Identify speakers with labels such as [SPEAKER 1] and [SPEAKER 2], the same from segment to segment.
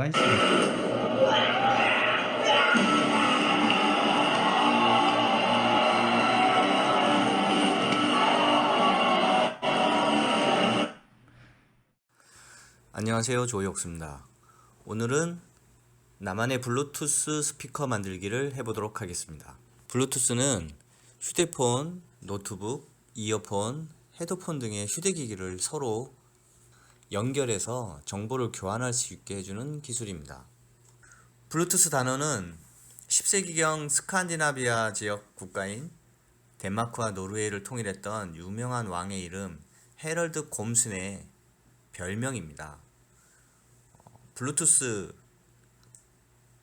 [SPEAKER 1] 수가 있습니다. 안녕하세요 조이옥수입니다. 오늘은 나만의 블루투스 스피커 만들기를 해보도록 하겠습니다. 블루투스는 휴대폰, 노트북, 이어폰, 헤드폰 등의 휴대기기를 서로 연결해서 정보를 교환할 수 있게 해주는 기술입니다. 블루투스 단어는 10세기경 스칸디나비아 지역 국가인 덴마크와 노르웨이를 통일했던 유명한 왕의 이름 헤럴드 곰슨의 별명입니다. 어, 블루투스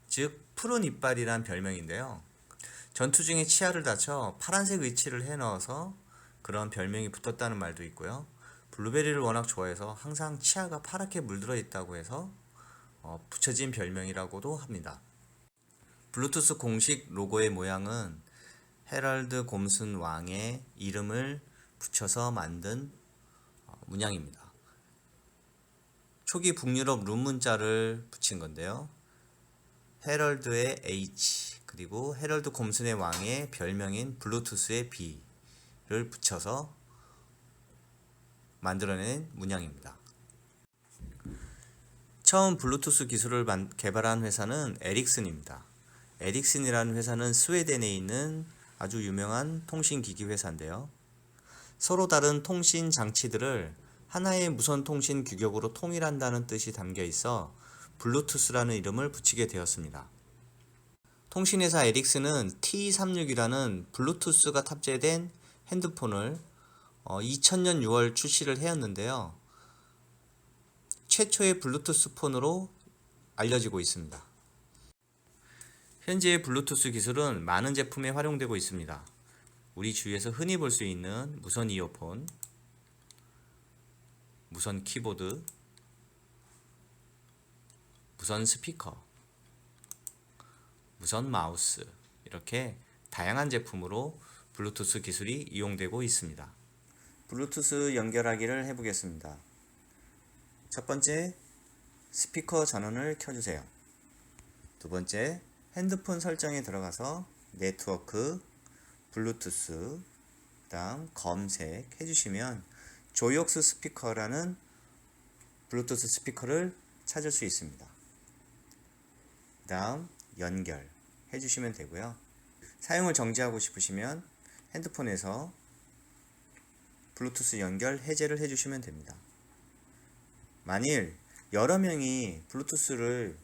[SPEAKER 1] 즉 푸른 이빨이란 별명인데요. 전투 중에 치아를 다쳐 파란색 의치를 해 넣어서 그런 별명이 붙었다는 말도 있고요. 블루베리를 워낙 좋아해서 항상 치아가 파랗게 물들어 있다고 해서 어, 붙여진 별명이라고도 합니다. 블루투스 공식 로고의 모양은 헤럴드 곰슨 왕의 이름을 붙여서 만든 어, 문양입니다. 초기 북유럽 룸 문자를 붙인 건데요. 헤럴드의 H 그리고 헤럴드 곰슨의 왕의 별명인 블루투스의 B를 붙여서 만들어낸 문양입니다. 처음 블루투스 기술을 만- 개발한 회사는 에릭슨입니다. 에릭슨이라는 회사는 스웨덴에 있는 아주 유명한 통신기기 회사인데요. 서로 다른 통신 장치들을 하나의 무선 통신 규격으로 통일한다는 뜻이 담겨 있어 블루투스라는 이름을 붙이게 되었습니다. 통신회사 에릭슨은 T36이라는 블루투스가 탑재된 핸드폰을 2000년 6월 출시를 해였는데요. 최초의 블루투스 폰으로 알려지고 있습니다. 현재의 블루투스 기술은 많은 제품에 활용되고 있습니다. 우리 주위에서 흔히 볼 수 있는 무선 이어폰, 무선 키보드, 무선 스피커, 무선 마우스 이렇게 다양한 제품으로 블루투스 기술이 이용되고 있습니다. 블루투스 연결하기를 해보겠습니다. 첫 번째 스피커 전원을 켜주세요. 두 번째 핸드폰 설정에 들어가서 네트워크, 블루투스, 다음 검색 해주시면 조이옥스 스피커라는 블루투스 스피커를 찾을 수 있습니다. 다음 연결 해주시면 되고요. 사용을 정지하고 싶으시면 핸드폰에서 블루투스 연결 해제를 해주시면 됩니다. 만일 여러 명이 블루투스를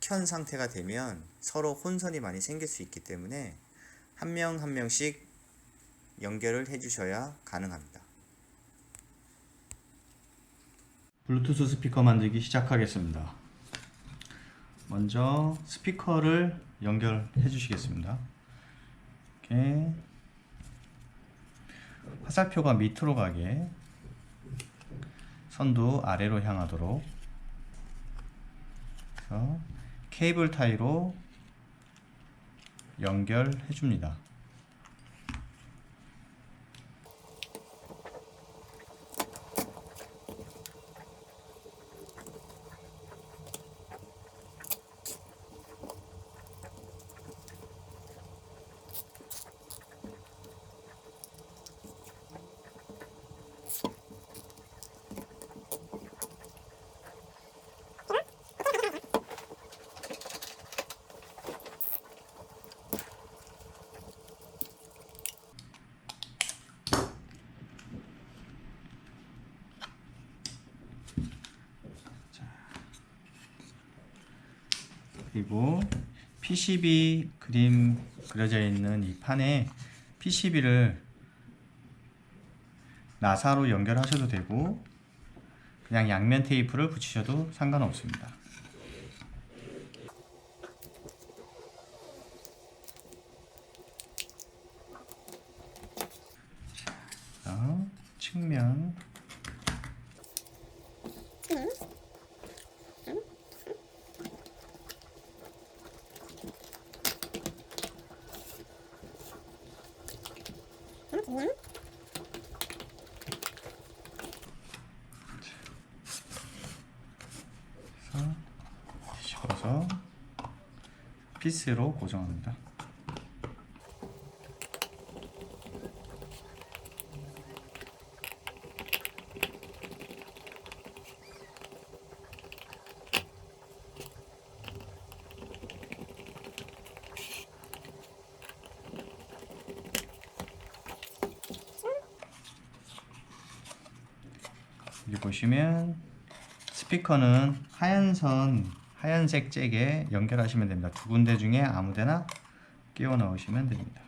[SPEAKER 1] 켠 상태가 되면 서로 혼선이 많이 생길 수 있기 때문에 한 명한 명씩 연결을 해주셔야 가능합니다. 블루투스 스피커 만들기 시작하겠습니다. 먼저 스피커를 연결해 주시겠습니다. 이렇게 화살표가 밑으로 가게 선도 아래로 향하도록 그래서 케이블 타이로 연결해 줍니다. 그리고 PCB 그림 그려져 있는 이 판에 PCB를 나사로 연결하셔도 되고 그냥 양면 테이프를 붙이셔도 상관없습니다. 자, 측면 그래서
[SPEAKER 2] 이용해서 피스로 고정합니다. 여기 보시면 스피커는 하얀 선 하얀색 잭에 연결하시면 됩니다. 두 군데 중에 아무데나 끼워 넣으시면 됩니다.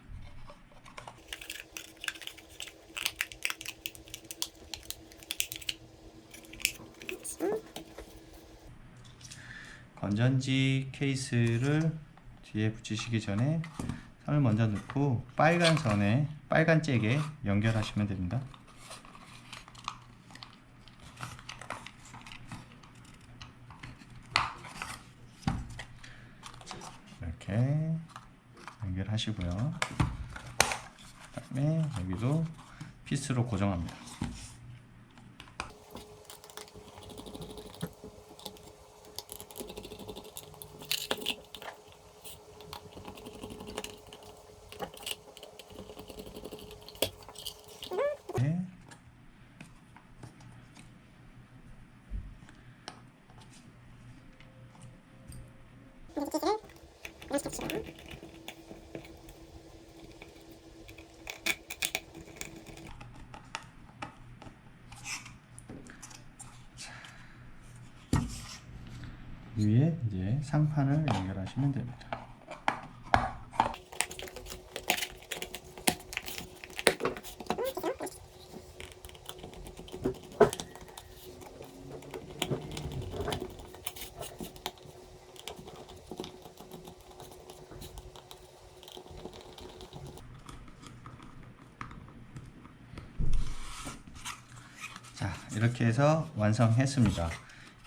[SPEAKER 2] 건전지 케이스를 뒤에 붙이시기 전에 선을 먼저 넣고 빨간 선에 빨간 잭에 연결하시면 됩니다. 이렇게 연결하시고요. 그다음에 여기도 피스로 고정합니다. 네. 위에 이제 상판을 연결하시면 됩니다. 자, 이렇게 해서 완성했습니다.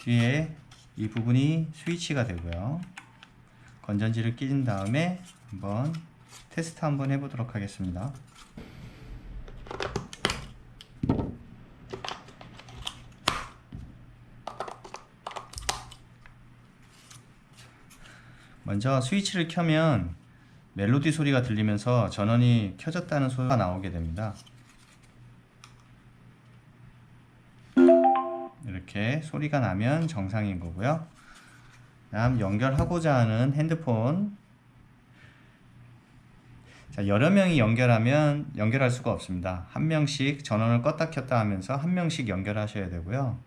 [SPEAKER 2] 뒤에 이 부분이 스위치가 되고요. 건전지를 끼진 다음에 한번 테스트 한번 해보도록 하겠습니다. 먼저 스위치를 켜면 멜로디 소리가 들리면서 전원이 켜졌다는 소리가 나오게 됩니다. 이렇게 소리가 나면 정상인 거고요. 다음 연결하고자 하는 핸드폰 자, 여러 명이 연결하면 연결할 수가 없습니다. 한 명씩 전원을 껐다 켰다 하면서 한 명씩 연결하셔야 되고요.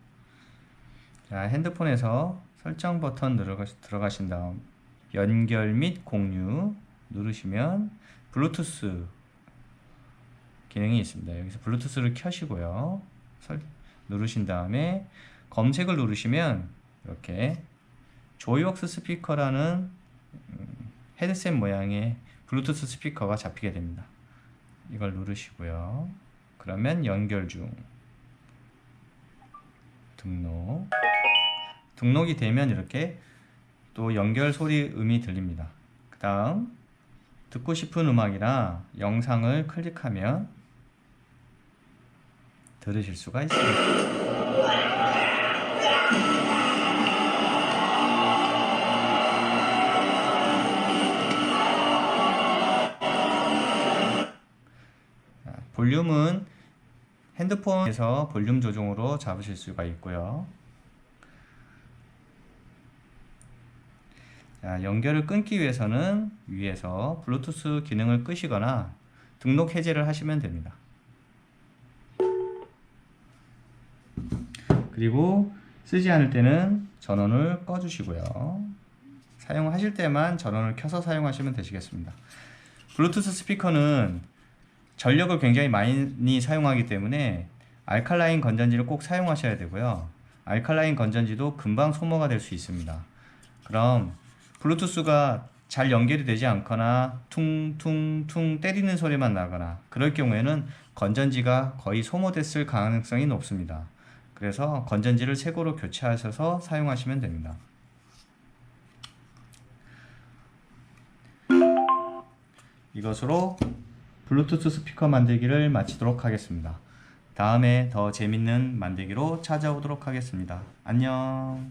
[SPEAKER 2] 자, 핸드폰에서 설정 버튼 들어가, 들어가신 다음 연결 및 공유 누르시면 블루투스 기능이 있습니다. 여기서 블루투스를 켜시고요. 설, 누르신 다음에 검색을 누르시면 이렇게 조이웍스 스피커라는 음, 헤드셋 모양의 블루투스 스피커가 잡히게 됩니다. 이걸 누르시고요. 그러면 연결 중 등록 등록이 되면 이렇게 또 연결 소리 음이 들립니다. 그 다음 듣고 싶은 음악이나 영상을 클릭하면 들으실 수가 있습니다. 볼륨은 핸드폰에서 볼륨 조정으로 잡으실 수가 있고요. 자, 연결을 끊기 위해서는 위에서 블루투스 기능을 끄시거나 등록 해제를 하시면 됩니다. 그리고 쓰지 않을 때는 전원을 꺼주시고요. 사용하실 때만 전원을 켜서 사용하시면 되시겠습니다. 블루투스 스피커는 전력을 굉장히 많이 사용하기 때문에 알칼라인 건전지를 꼭 사용하셔야 되고요. 알칼라인 건전지도 금방 소모가 될 수 있습니다. 그럼 블루투스가 잘 연결이 되지 않거나 퉁퉁퉁 때리는 소리만 나거나 그럴 경우에는 건전지가 거의 소모됐을 가능성이 높습니다. 그래서 건전지를 새거로 교체하셔서 사용하시면 됩니다. 이것으로 블루투스 스피커 만들기를 마치도록 하겠습니다. 다음에 더 재밌는 만들기로 찾아오도록 하겠습니다. 안녕.